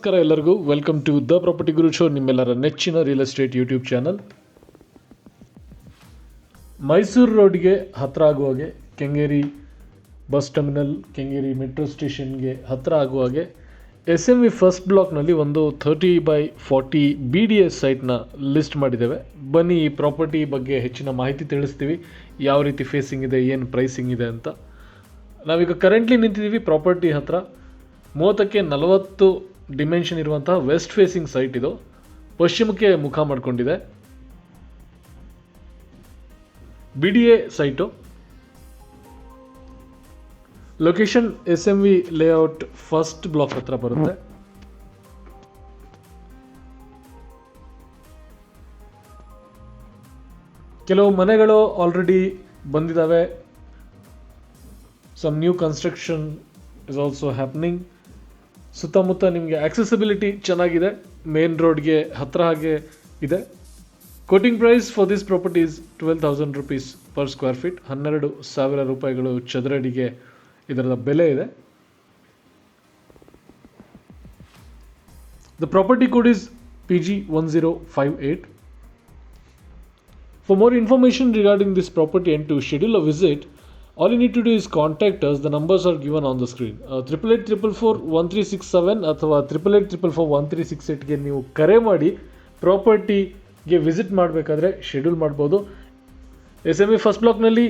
ನಮಸ್ಕಾರ ಎಲ್ಲರಿಗೂ. Welcome to the property Guru show ನಿಮ್ಮೆಲ್ಲರ ನೆಚ್ಚಿನ real estate YouTube channel Mysuru ರೋಡ್ಗೆ ಹತ್ತಿರ ಆಗುವಾಗೆ Kengeri bus terminal, Kengeri metro ಸ್ಟೇಷನ್ಗೆ ಹತ್ತಿರ ಆಗುವಾಗೆ ಎಸ್ ಎಂ ವಿ ಫಸ್ಟ್ ಬ್ಲಾಕ್ನಲ್ಲಿ ಒಂದು thirty by forty B D S ಸೈಟ್ನ list ಮಾಡಿದ್ದೇವೆ. ಬನ್ನಿ, ಈ ಪ್ರಾಪರ್ಟಿ ಬಗ್ಗೆ ಹೆಚ್ಚಿನ ಮಾಹಿತಿ ತಿಳಿಸ್ತೀವಿ. ಯಾವ ರೀತಿ ಫೇಸಿಂಗ್ ಇದೆ, ಏನು ಪ್ರೈಸಿಂಗ್ ಇದೆ ಅಂತ. ನಾವೀಗ ಕರೆಂಟ್ಲಿ ನಿಂತಿದ್ದೀವಿ ಪ್ರಾಪರ್ಟಿ ಹತ್ರ. ಮೂವತ್ತಕ್ಕೆ ನಲವತ್ತು ಡಿಮೆನ್ಷನ್ ಇರುವಂತಹ ವೆಸ್ಟ್ ಫೇಸಿಂಗ್ ಸೈಟ್ ಇದು. ಪಶ್ಚಿಮಕ್ಕೆ ಮುಖ ಮಾಡಿಕೊಂಡಿದೆ. B D site location S M V layout first block ಹತ್ರ ಬರುತ್ತೆ. ಕೆಲವು ಮನೆಗಳು ಆಲ್ರೆಡಿ ಬಂದಿದ್ದಾವೆ some new construction is also happening ಸುತ್ತಮುತ್ತ ನಿಮಗೆ ಆಕ್ಸೆಸಿಬಿಲಿಟಿ ಚೆನ್ನಾಗಿದೆ. ಮೇನ್ ರೋಡ್ಗೆ ಹತ್ತಿರ ಹಾಗೆ ಇದೆ. Quoting price for this properties twelve thousand rupees per square feet ಹನ್ನೆರಡು ಸಾವಿರ ರೂಪಾಯಿಗಳು ಚದರಡಿಗೆ ಇದರ ಬೆಲೆ ಇದೆ. The property code is P G one zero five eight for more information regarding this property and to schedule a visit, all you need to do is contact us. The numbers are given on the screen. Triple eight triple four one three six seven ಅಥವಾ triple eight triple four one three six ಏಟ್ಗೆ ನೀವು ಕರೆ ಮಾಡಿ ಪ್ರಾಪರ್ಟಿಗೆ visit ಮಾಡಬೇಕಾದ್ರೆ schedule ಮಾಡ್ಬೋದು. S M E first ಬ್ಲಾಕ್ನಲ್ಲಿ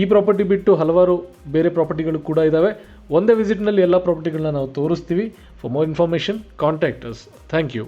ಈ property ಬಿಟ್ಟು ಹಲವಾರು ಬೇರೆ ಪ್ರಾಪರ್ಟಿಗಳು ಕೂಡ ಇದ್ದಾವೆ ಒಂದೇ ವಿಸಿಟ್ನಲ್ಲಿ ಎಲ್ಲ ಪ್ರಾಪರ್ಟಿಗಳನ್ನ ನಾವು ತೋರಿಸ್ತೀವಿ. For more information contact us thank you